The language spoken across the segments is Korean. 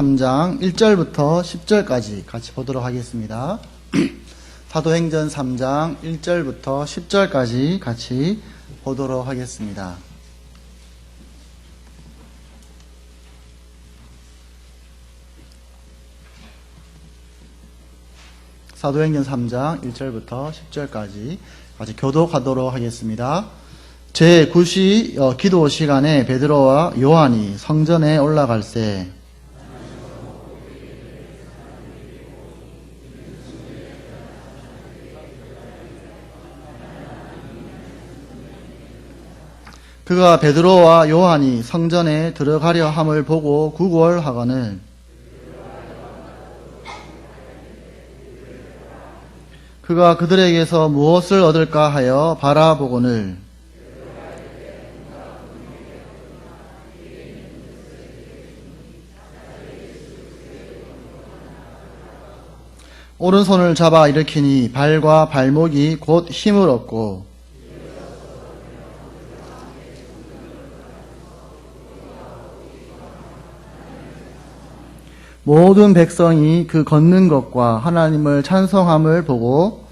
3장 1절부터 10절까지 같이 보도록 하겠습니다. 사도행전 3장 1절부터 10절까지 같이 보도록 하겠습니다. 사도행전 3장 1절부터 10절까지 같이 교독하도록 하겠습니다. 제9시 어, 기도 시간에 베드로와 요한이 성전에 올라갈새 그가 베드로와 요한이 성전에 들어가려 함을 보고 구걸하거늘 그가 그들에게서 무엇을 얻을까 하여 바라보거늘. 오른손을 잡아 일으키니 발과 발목이 곧 힘을 얻고 모든 백성이 그 걷는 것과 하나님을 찬송함을 보고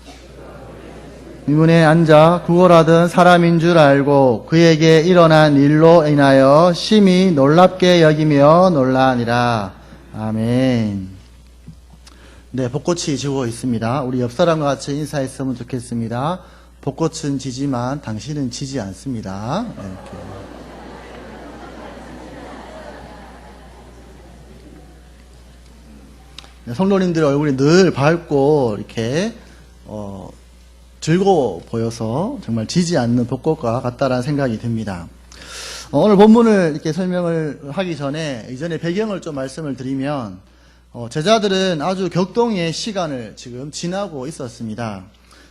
위문에 앉아 구걸하던 사람인 줄 알고 그에게 일어난 일로 인하여 심히 놀랍게 여기며 놀라니라. 아멘. 네, 벚꽃이 지고 있습니다. 우리 옆 사람과 같이 인사했으면 좋겠습니다. 벚꽃은 지지만 당신은 지지 않습니다. 네, 이렇게. 성도님들의 얼굴이 늘 밝고 이렇게 어, 즐거워 보여서 정말 지지 않는 벚꽃과 같다라는 생각이 듭니다. 어, 오늘 본문을 이렇게 설명을 하기 전에 이전에 배경을 좀 말씀을 드리면 어, 제자들은 아주 격동의 시간을 지금 지나고 있었습니다.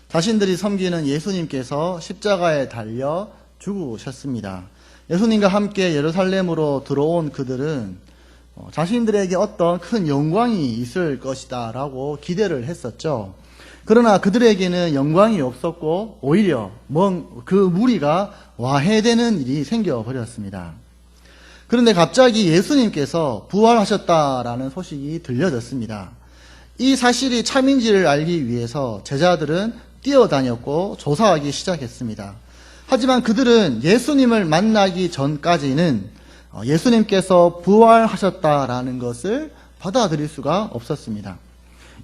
자신들이 섬기는 예수님께서 십자가에 달려 죽으셨습니다. 예수님과 함께 예루살렘으로 들어온 그들은 어, 자신들에게 어떤 큰 영광이 있을 것이다 라고 기대를 했었죠. 그러나 그들에게는 영광이 없었고 오히려 그 무리가 와해되는 일이 생겨버렸습니다. 그런데 갑자기 예수님께서 부활하셨다라는 소식이 들려졌습니다. 이 사실이 참인지를 알기 위해서 제자들은 뛰어다녔고 조사하기 시작했습니다. 하지만 그들은 예수님을 만나기 전까지는 어, 예수님께서 부활하셨다라는 것을 받아들일 수가 없었습니다.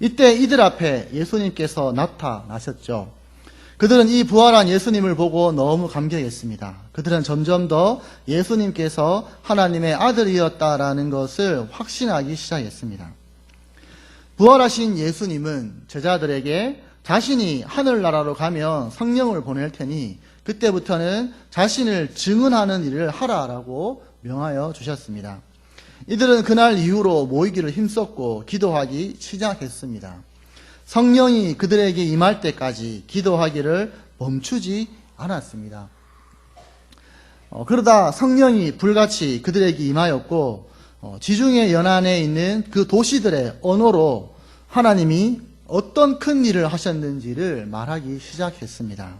이때 이들 앞에 예수님께서 나타나셨죠. 그들은 이 부활한 예수님을 보고 너무 감격했습니다. 그들은 점점 더 예수님께서 하나님의 아들이었다라는 것을 확신하기 시작했습니다. 부활하신 예수님은 제자들에게 자신이 하늘나라로 가면 성령을 보낼 테니 그때부터는 자신을 증언하는 일을 하라라고 명하여 주셨습니다. 이들은 그날 이후로 모이기를 힘썼고 기도하기 시작했습니다. 성령이 그들에게 임할 때까지 기도하기를 멈추지 않았습니다. 어, 그러다 성령이 불같이 그들에게 임하였고 어, 지중해 연안에 있는 그 도시들의 언어로 하나님이 어떤 큰 일을 하셨는지를 말하기 시작했습니다.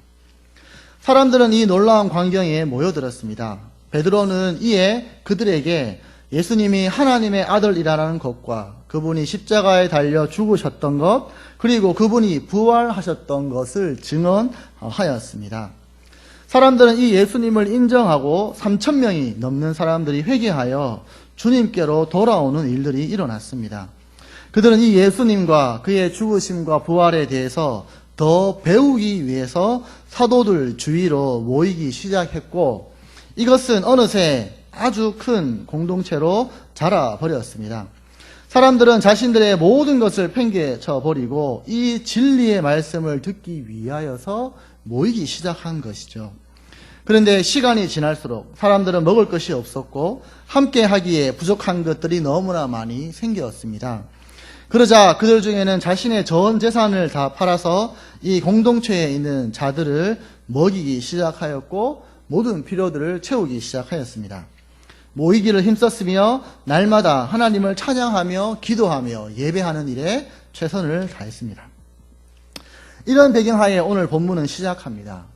사람들은 이 놀라운 광경에 모여들었습니다. 베드로는 이에 그들에게 예수님이 하나님의 아들이라는 것과 그분이 십자가에 달려 죽으셨던 것, 그리고 그분이 부활하셨던 것을 증언하였습니다. 사람들은 이 예수님을 인정하고 3천 명이 넘는 사람들이 회개하여 주님께로 돌아오는 일들이 일어났습니다. 그들은 이 예수님과 그의 죽으심과 부활에 대해서 더 배우기 위해서 사도들 주위로 모이기 시작했고 이것은 어느새 아주 큰 공동체로 자라버렸습니다. 사람들은 자신들의 모든 것을 팽개쳐 버리고 이 진리의 말씀을 듣기 위하여서 모이기 시작한 것이죠. 그런데 시간이 지날수록 사람들은 먹을 것이 없었고 함께 하기에 부족한 것들이 너무나 많이 생겼습니다. 그러자 그들 중에는 자신의 전 재산을 다 팔아서 이 공동체에 있는 자들을 먹이기 시작하였고 모든 필요들을 채우기 시작하였습니다. 모이기를 힘썼으며 날마다 하나님을 찬양하며 기도하며 예배하는 일에 최선을 다했습니다. 이런 배경하에 오늘 본문은 시작합니다.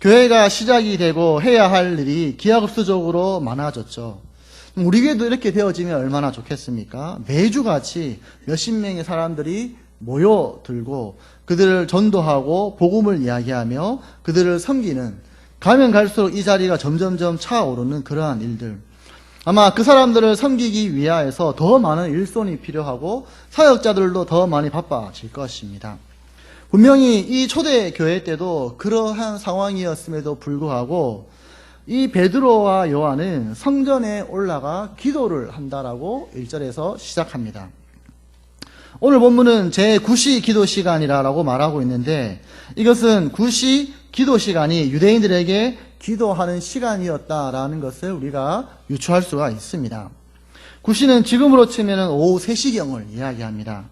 교회가 시작이 되고 해야 할 일이 기하급수적으로 많아졌죠. 우리 교회도 이렇게 되어지면 얼마나 좋겠습니까? 매주 같이 몇십 명의 사람들이 모여들고 그들을 전도하고 복음을 이야기하며 그들을 섬기는 가면 갈수록 이 자리가 점점점 차오르는 그러한 일들. 아마 그 사람들을 섬기기 위하여서 더 많은 일손이 필요하고 사역자들도 더 많이 바빠질 것입니다. 분명히 이 초대 교회 때도 그러한 상황이었음에도 불구하고 이 베드로와 요한은 성전에 올라가 기도를 한다라고 1절에서 시작합니다. 오늘 본문은 제9시 기도 시간이라고 말하고 있는데 이것은 9시 기도 시간이 유대인들에게 기도하는 시간이었다라는 것을 우리가 유추할 수가 있습니다. 9시는 지금으로 치면 오후 3시경을 이야기합니다.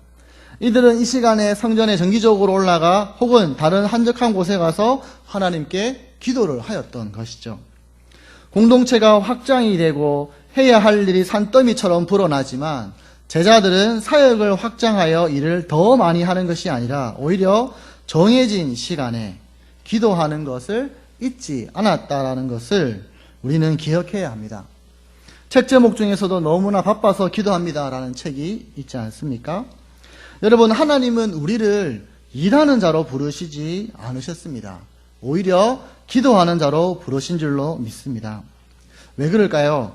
이들은 이 시간에 성전에 정기적으로 올라가 혹은 다른 한적한 곳에 가서 하나님께 기도를 하였던 것이죠. 공동체가 확장이 되고 해야 할 일이 산더미처럼 불어나지만 제자들은 사역을 확장하여 일을 더 많이 하는 것이 아니라 오히려 정해진 시간에 기도하는 것을 잊지 않았다라는 것을 우리는 기억해야 합니다. 책 제목 중에서도 너무나 바빠서 기도합니다라는 책이 있지 않습니까? 여러분, 하나님은 우리를 일하는 자로 부르시지 않으셨습니다. 오히려 기도하는 자로 부르신 줄로 믿습니다. 왜 그럴까요?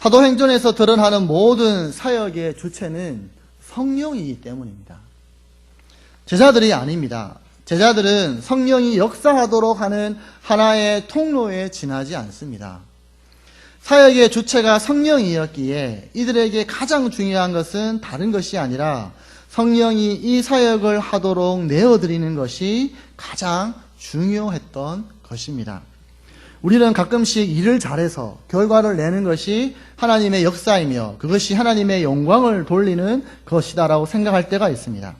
사도행전에서 드러나는 모든 사역의 주체는 성령이기 때문입니다. 제자들이 아닙니다. 제자들은 성령이 역사하도록 하는 하나의 통로에 지나지 않습니다. 사역의 주체가 성령이었기에 이들에게 가장 중요한 것은 다른 것이 아니라 성령이 이 사역을 하도록 내어드리는 것이 가장 중요했던 것입니다. 우리는 가끔씩 일을 잘해서 결과를 내는 것이 하나님의 역사이며 그것이 하나님의 영광을 돌리는 것이다라고 생각할 때가 있습니다.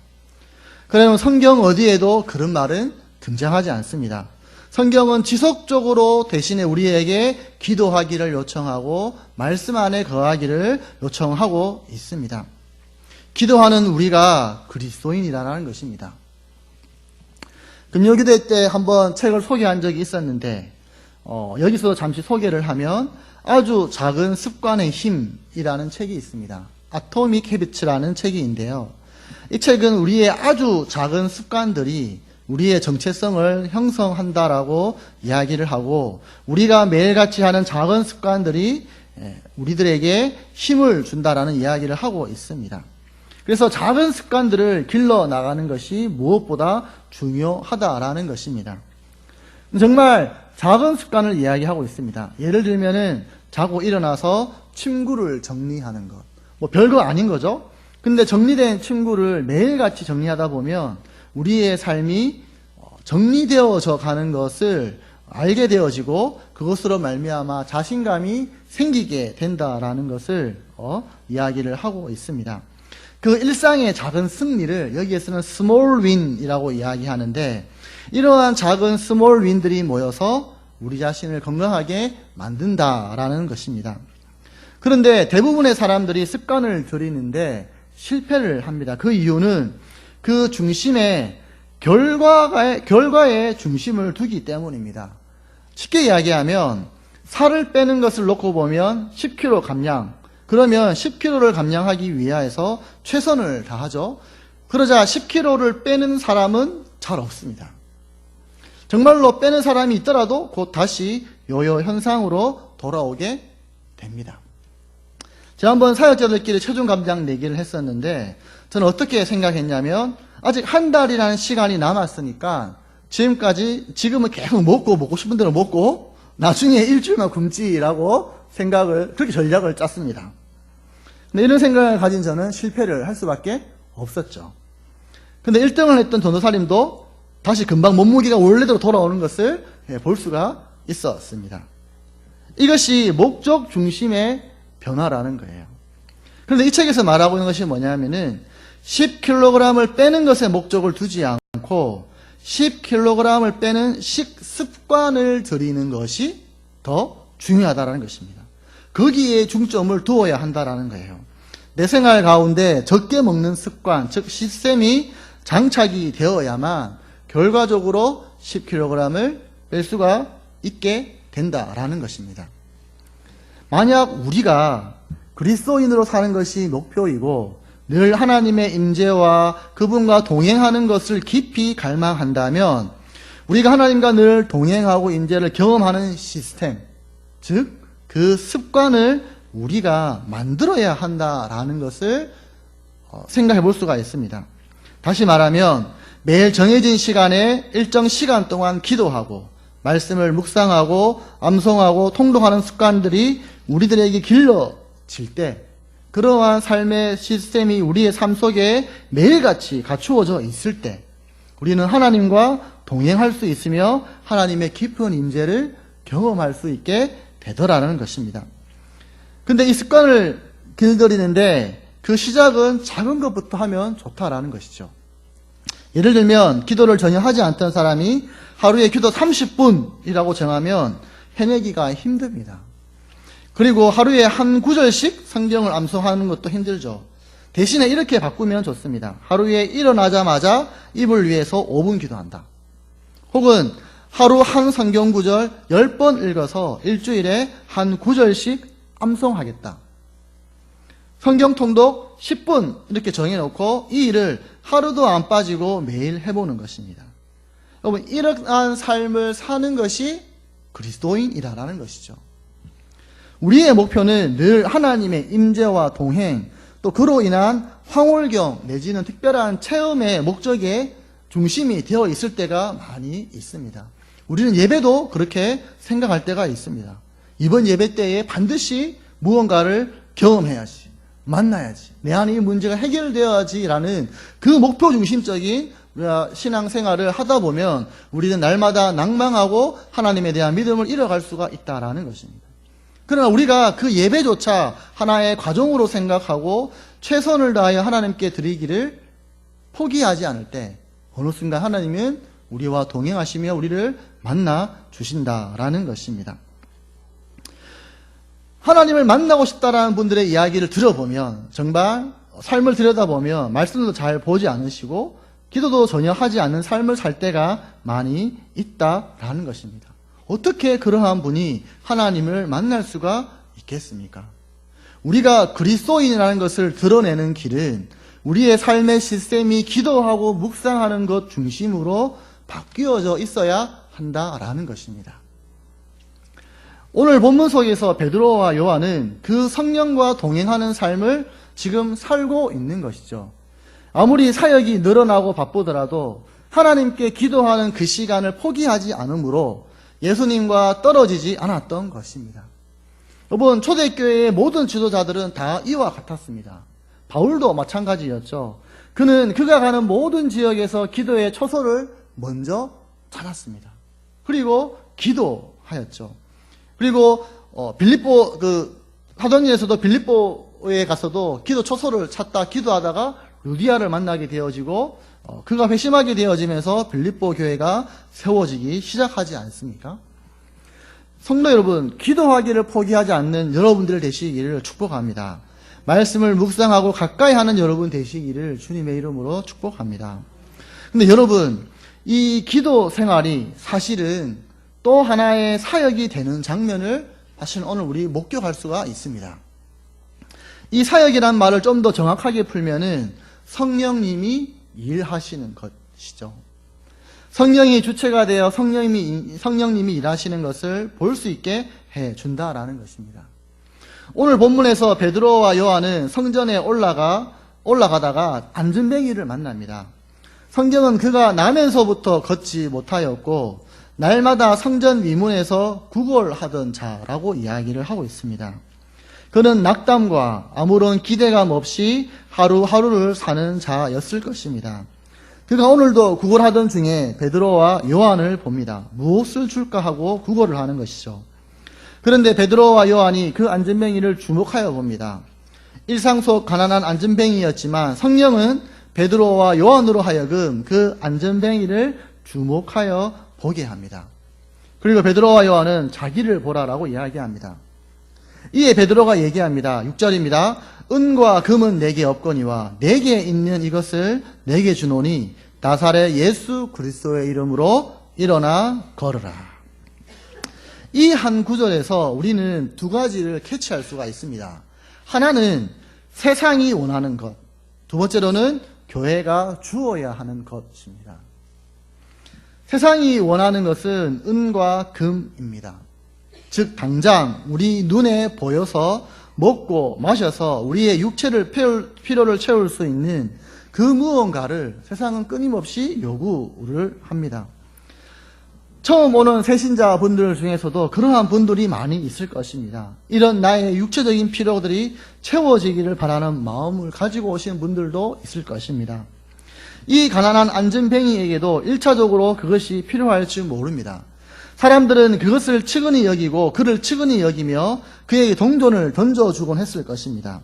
그러나 성경 어디에도 그런 말은 등장하지 않습니다. 성경은 지속적으로 대신에 우리에게 기도하기를 요청하고 말씀 안에 거하기를 요청하고 있습니다. 기도하는 우리가 그리스도인이라는 것입니다. 금요기도 때 한번 책을 소개한 적이 있었는데 어, 여기서 잠시 소개를 하면 아주 작은 습관의 힘이라는 책이 있습니다. 아토믹 헤비츠라는 책인데요. 이 책은 우리의 아주 작은 습관들이 우리의 정체성을 형성한다라고 이야기를 하고 우리가 매일같이 하는 작은 습관들이 예, 우리들에게 힘을 준다라는 이야기를 하고 있습니다. 그래서 작은 습관들을 길러 나가는 것이 무엇보다 중요하다라는 것입니다. 정말 작은 습관을 이야기하고 있습니다. 예를 들면은 자고 일어나서 침구를 정리하는 것. 뭐 별거 아닌 거죠. 근데 정리된 침구를 매일같이 정리하다 보면 우리의 삶이 정리되어져 가는 것을 알게 되어지고 그것으로 말미암아 자신감이 생기게 된다라는 것을 어, 이야기를 하고 있습니다. 그 일상의 작은 승리를 여기에서는 small win이라고 이야기하는데 이러한 작은 small win들이 모여서 우리 자신을 건강하게 만든다라는 것입니다. 그런데 대부분의 사람들이 습관을 들이는데 실패를 합니다. 그 이유는 그 중심에 결과에, 결과에 중심을 두기 때문입니다. 쉽게 이야기하면 살을 빼는 것을 놓고 보면 10kg 감량, 그러면 10kg를 감량하기 위하여서 최선을 다하죠. 그러자 10kg를 빼는 사람은 잘 없습니다. 정말로 빼는 사람이 있더라도 곧 다시 요요 현상으로 돌아오게 됩니다. 제가 한번 사역자들끼리 체중 감량 내기를 했었는데 저는 어떻게 생각했냐면 아직 한 달이라는 시간이 남았으니까 지금까지 지금은 계속 먹고 먹고 싶은 대로 먹고 나중에 일주일만 굶지라고 생각을 그렇게 전략을 짰습니다. 근데 이런 생각을 가진 저는 실패를 할 수밖에 없었죠. 근데 1등을 했던 전도사님도 다시 금방 몸무게가 원래대로 돌아오는 것을 예, 볼 수가 있었습니다. 이것이 목적 중심의 변화라는 거예요. 그런데 이 책에서 말하고 있는 것이 뭐냐면은 10kg을 빼는 것에 목적을 두지 않고 10kg을 빼는 식습관을 들이는 것이 더 중요하다는 것입니다. 거기에 중점을 두어야 한다는 거예요. 내 생활 가운데 적게 먹는 습관, 즉 시스템이 장착이 되어야만 결과적으로 10kg을 뺄 수가 있게 된다라는 것입니다. 만약 우리가 그리스도인으로 사는 것이 목표이고 늘 하나님의 임재와 그분과 동행하는 것을 깊이 갈망한다면 우리가 하나님과 늘 동행하고 임재를 경험하는 시스템, 즉 그 습관을 우리가 만들어야 한다라는 것을 어, 생각해 볼 수가 있습니다. 다시 말하면 매일 정해진 시간에 일정 시간 동안 기도하고 말씀을 묵상하고 암송하고 통독하는 습관들이 우리들에게 길러질 때 그러한 삶의 시스템이 우리의 삶 속에 매일같이 갖추어져 있을 때 우리는 하나님과 동행할 수 있으며 하나님의 깊은 임재를 경험할 수 있게 되더라는 것입니다. 근데 이 습관을 길들이는데 그 시작은 작은 것부터 하면 좋다라는 것이죠. 예를 들면 기도를 전혀 하지 않던 사람이 하루에 기도 30분이라고 정하면 해내기가 힘듭니다. 그리고 하루에 한 구절씩 성경을 암송하는 것도 힘들죠. 대신에 이렇게 바꾸면 좋습니다. 하루에 일어나자마자 입을 위해서 5분 기도한다. 혹은 하루 한 성경 구절 10번 읽어서 일주일에 한 구절씩 암송하겠다. 성경 통독 10분 이렇게 정해놓고 이 일을 하루도 안 빠지고 매일 해보는 것입니다. 여러분, 이러한 삶을 사는 것이 그리스도인이라는 것이죠. 우리의 목표는 늘 하나님의 임재와 동행, 또 그로 인한 황홀경 내지는 특별한 체험의 목적에 중심이 되어 있을 때가 많이 있습니다. 우리는 예배도 그렇게 생각할 때가 있습니다. 이번 예배 때에 반드시 무언가를 경험해야지, 만나야지, 내 안에 이 문제가 해결되어야지라는 그 목표 중심적인 신앙생활을 하다 보면 우리는 날마다 낭망하고 하나님에 대한 믿음을 잃어갈 수가 있다라는 것입니다. 그러나 우리가 그 예배조차 하나의 과정으로 생각하고 최선을 다하여 하나님께 드리기를 포기하지 않을 때 어느 순간 하나님은 우리와 동행하시며 우리를 만나 주신다라는 것입니다. 하나님을 만나고 싶다라는 분들의 이야기를 들어보면 정말 삶을 들여다보면 말씀도 잘 보지 않으시고 기도도 전혀 하지 않는 삶을 살 때가 많이 있다라는 것입니다. 어떻게 그러한 분이 하나님을 만날 수가 있겠습니까? 우리가 그리스도인이라는 것을 드러내는 길은 우리의 삶의 시스템이 기도하고 묵상하는 것 중심으로 바뀌어져 있어야 한다라는 것입니다. 오늘 본문 속에서 베드로와 요한은 그 성령과 동행하는 삶을 지금 살고 있는 것이죠. 아무리 사역이 늘어나고 바쁘더라도 하나님께 기도하는 그 시간을 포기하지 않으므로 예수님과 떨어지지 않았던 것입니다. 여러분, 초대교회의 모든 지도자들은 다 이와 같았습니다. 바울도 마찬가지였죠. 그는 그가 가는 모든 지역에서 기도의 초소를 먼저 찾았습니다. 그리고 기도하였죠. 그리고 어, 빌립보 그 사도행전에서도 빌립보에 가서도 기도 초소를 찾다 기도하다가 루디아를 만나게 되어지고 어, 그가 회심하게 되어지면서 빌립보 교회가 세워지기 시작하지 않습니까? 성도 여러분, 기도하기를 포기하지 않는 여러분들 되시기를 축복합니다. 말씀을 묵상하고 가까이 하는 여러분 되시기를 주님의 이름으로 축복합니다. 근데 여러분, 이 기도 생활이 사실은 또 하나의 사역이 되는 장면을 사실 오늘 우리 목격할 수가 있습니다. 이 사역이란 말을 좀 더 정확하게 풀면은 성령님이 일하시는 것이죠. 성령이 주체가 되어 성령님이, 성령님이 일하시는 것을 볼 수 있게 해 준다라는 것입니다. 오늘 본문에서 베드로와 요한은 성전에 올라가, 올라가다가 안전뱅이를 만납니다. 성경은 그가 나면서부터 걷지 못하였고, 날마다 성전 위문에서 구걸하던 자라고 이야기를 하고 있습니다. 그는 낙담과 아무런 기대감 없이 하루하루를 사는 자였을 것입니다. 그가 오늘도 구걸하던 중에 베드로와 요한을 봅니다. 무엇을 줄까 하고 구걸을 하는 것이죠. 그런데 베드로와 요한이 그 안전뱅이를 주목하여 봅니다. 일상 속 가난한 안전뱅이였지만 성령은 베드로와 요한으로 하여금 그 안전뱅이를 주목하여 보게 합니다. 그리고 베드로와 요한은 자기를 보라라고 이야기합니다. 이에 베드로가 얘기합니다. 6절입니다. 은과 금은 내게 없거니와 내게 있는 이것을 내게 주노니 나사렛 예수 그리스도의 이름으로 일어나 걸으라. 이 한 구절에서 우리는 두 가지를 캐치할 수가 있습니다. 하나는 세상이 원하는 것, 두 번째로는 교회가 주어야 하는 것입니다. 세상이 원하는 것은 은과 금입니다. 즉, 당장 우리 눈에 보여서 먹고 마셔서 우리의 육체를 필요를 채울 수 있는 그 무언가를 세상은 끊임없이 요구를 합니다. 처음 오는 새신자 분들 중에서도 그러한 분들이 많이 있을 것입니다. 이런 나의 육체적인 필요들이 채워지기를 바라는 마음을 가지고 오신 분들도 있을 것입니다. 이 가난한 안전뱅이에게도 1차적으로 그것이 필요할지 모릅니다. 사람들은 그것을 측은히 여기고 그를 측은히 여기며 그에게 동전을 던져주곤 했을 것입니다.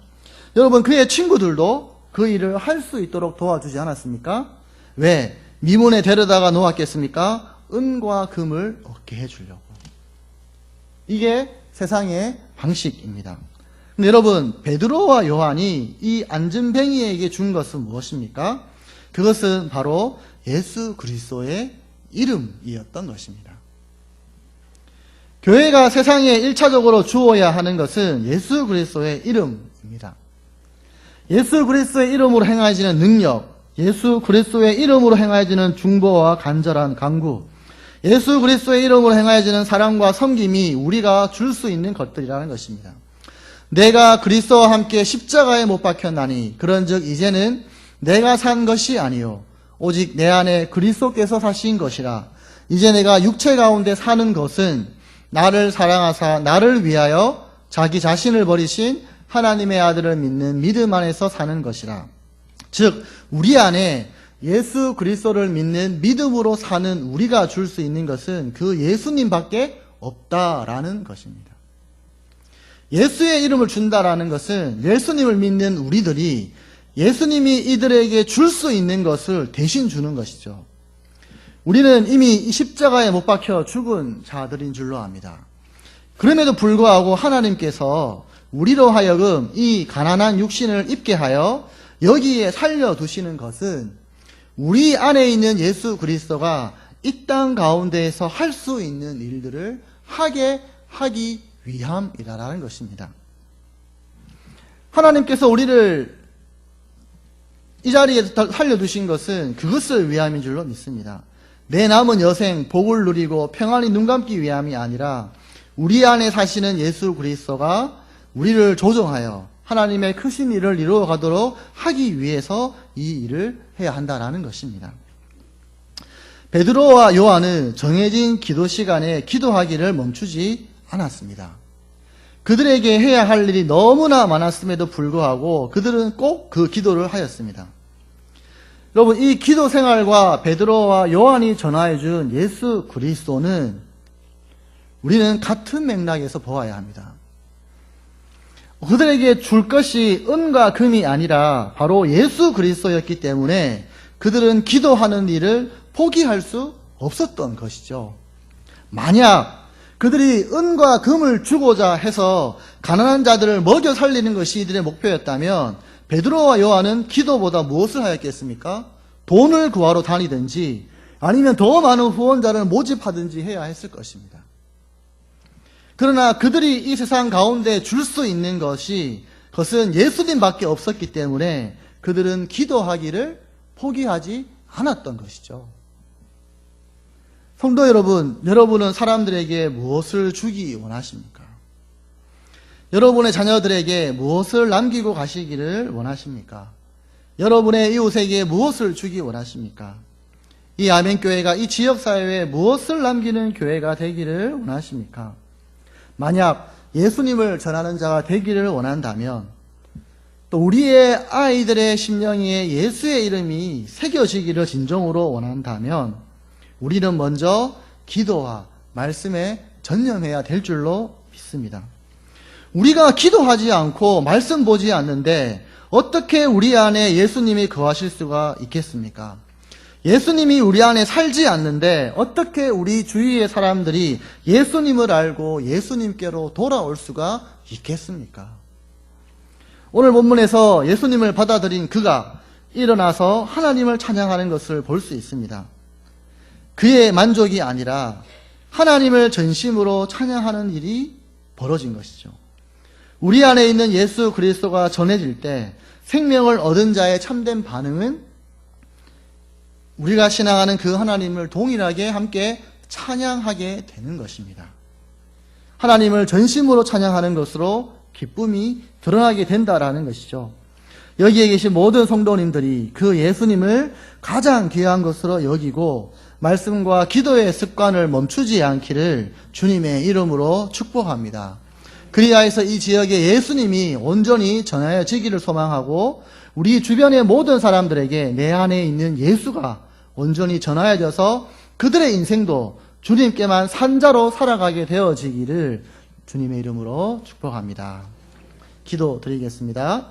여러분 그의 친구들도 그 일을 할 수 있도록 도와주지 않았습니까? 왜? 미문에 데려다가 놓았겠습니까? 은과 금을 얻게 해주려고. 이게 세상의 방식입니다. 여러분, 베드로와 요한이 이 안전뱅이에게 준 것은 무엇입니까? 그것은 바로 예수 그리스도의 이름이었던 것입니다. 교회가 세상에 1차적으로 주어야 하는 것은 예수 그리스도의 이름입니다. 예수 그리스도의 이름으로 행하여지는 능력, 예수 그리스도의 이름으로 행하여지는 중보와 간절한 강구, 예수 그리스도의 이름으로 행하여지는 사랑과 섬김이 우리가 줄 수 있는 것들이라는 것입니다. 내가 그리스도와 함께 십자가에 못 박혔나니 그런즉 이제는 내가 산 것이 아니요 오직 내 안에 그리스도께서 사신 것이라 이제 내가 육체 가운데 사는 것은 나를 사랑하사 나를 위하여 자기 자신을 버리신 하나님의 아들을 믿는 믿음 안에서 사는 것이라 즉 우리 안에 예수 그리스도를 믿는 믿음으로 사는 우리가 줄 수 있는 것은 그 예수님밖에 없다라는 것입니다. 예수의 이름을 준다라는 것은 예수님을 믿는 우리들이 예수님이 이들에게 줄 수 있는 것을 대신 주는 것이죠. 우리는 이미 십자가에 못 박혀 죽은 자들인 줄로 압니다. 그럼에도 불구하고 하나님께서 우리로 하여금 이 가난한 육신을 입게 하여 여기에 살려두시는 것은 우리 안에 있는 예수 그리스도가 이 땅 가운데에서 할 수 있는 일들을 하게 하기 위함이라는 것입니다. 하나님께서 우리를 이 자리에 살려두신 것은 그것을 위함인 줄로 믿습니다. 내 남은 여생 복을 누리고 평안히 눈 감기 위함이 아니라 우리 안에 사시는 예수 그리스도가 우리를 조정하여 하나님의 크신 일을 이루어 가도록 하기 위해서 이 일을 해야 한다라는 것입니다. 베드로와 요한은 정해진 기도 시간에 기도하기를 멈추지 않았습니다. 그들에게 해야 할 일이 너무나 많았음에도 불구하고 그들은 꼭 그 기도를 하였습니다. 여러분, 이 기도 생활과 베드로와 요한이 전하여 준 예수 그리스도는 우리는 같은 맥락에서 보아야 합니다. 그들에게 줄 것이 은과 금이 아니라 바로 예수 그리스도였기 때문에 그들은 기도하는 일을 포기할 수 없었던 것이죠. 만약 그들이 은과 금을 주고자 해서 가난한 자들을 먹여 살리는 것이 이들의 목표였다면 베드로와 요한은 기도보다 무엇을 하였겠습니까? 돈을 구하러 다니든지 아니면 더 많은 후원자를 모집하든지 해야 했을 것입니다. 그러나 그들이 이 세상 가운데 줄 수 있는 것이 그것은 예수님밖에 없었기 때문에 그들은 기도하기를 포기하지 않았던 것이죠. 성도 여러분, 여러분은 사람들에게 무엇을 주기 원하십니까? 여러분의 자녀들에게 무엇을 남기고 가시기를 원하십니까? 여러분의 이웃에게 무엇을 주기 원하십니까? 이 아멘교회가 이 지역사회에 무엇을 남기는 교회가 되기를 원하십니까? 만약 예수님을 전하는 자가 되기를 원한다면 또 우리의 아이들의 심령에 예수의 이름이 새겨지기를 진정으로 원한다면 우리는 먼저 기도와 말씀에 전념해야 될 줄로 믿습니다. 우리가 기도하지 않고 말씀 보지 않는데 어떻게 우리 안에 예수님이 거하실 수가 있겠습니까? 예수님이 우리 안에 살지 않는데 어떻게 우리 주위의 사람들이 예수님을 알고 예수님께로 돌아올 수가 있겠습니까? 오늘 본문에서 예수님을 받아들인 그가 일어나서 하나님을 찬양하는 것을 볼 수 있습니다. 그의 만족이 아니라 하나님을 전심으로 찬양하는 일이 벌어진 것이죠. 우리 안에 있는 예수 그리스도가 전해질 때 생명을 얻은 자의 참된 반응은 우리가 신앙하는 그 하나님을 동일하게 함께 찬양하게 되는 것입니다. 하나님을 전심으로 찬양하는 것으로 기쁨이 드러나게 된다라는 것이죠. 여기에 계신 모든 성도님들이 그 예수님을 가장 귀한 것으로 여기고 말씀과 기도의 습관을 멈추지 않기를 주님의 이름으로 축복합니다. 그리하여서 이 지역에 예수님이 온전히 전하여지기를 소망하고 우리 주변의 모든 사람들에게 내 안에 있는 예수가 온전히 전하여져서 그들의 인생도 주님께만 산자로 살아가게 되어지기를 주님의 이름으로 축복합니다. 기도 드리겠습니다.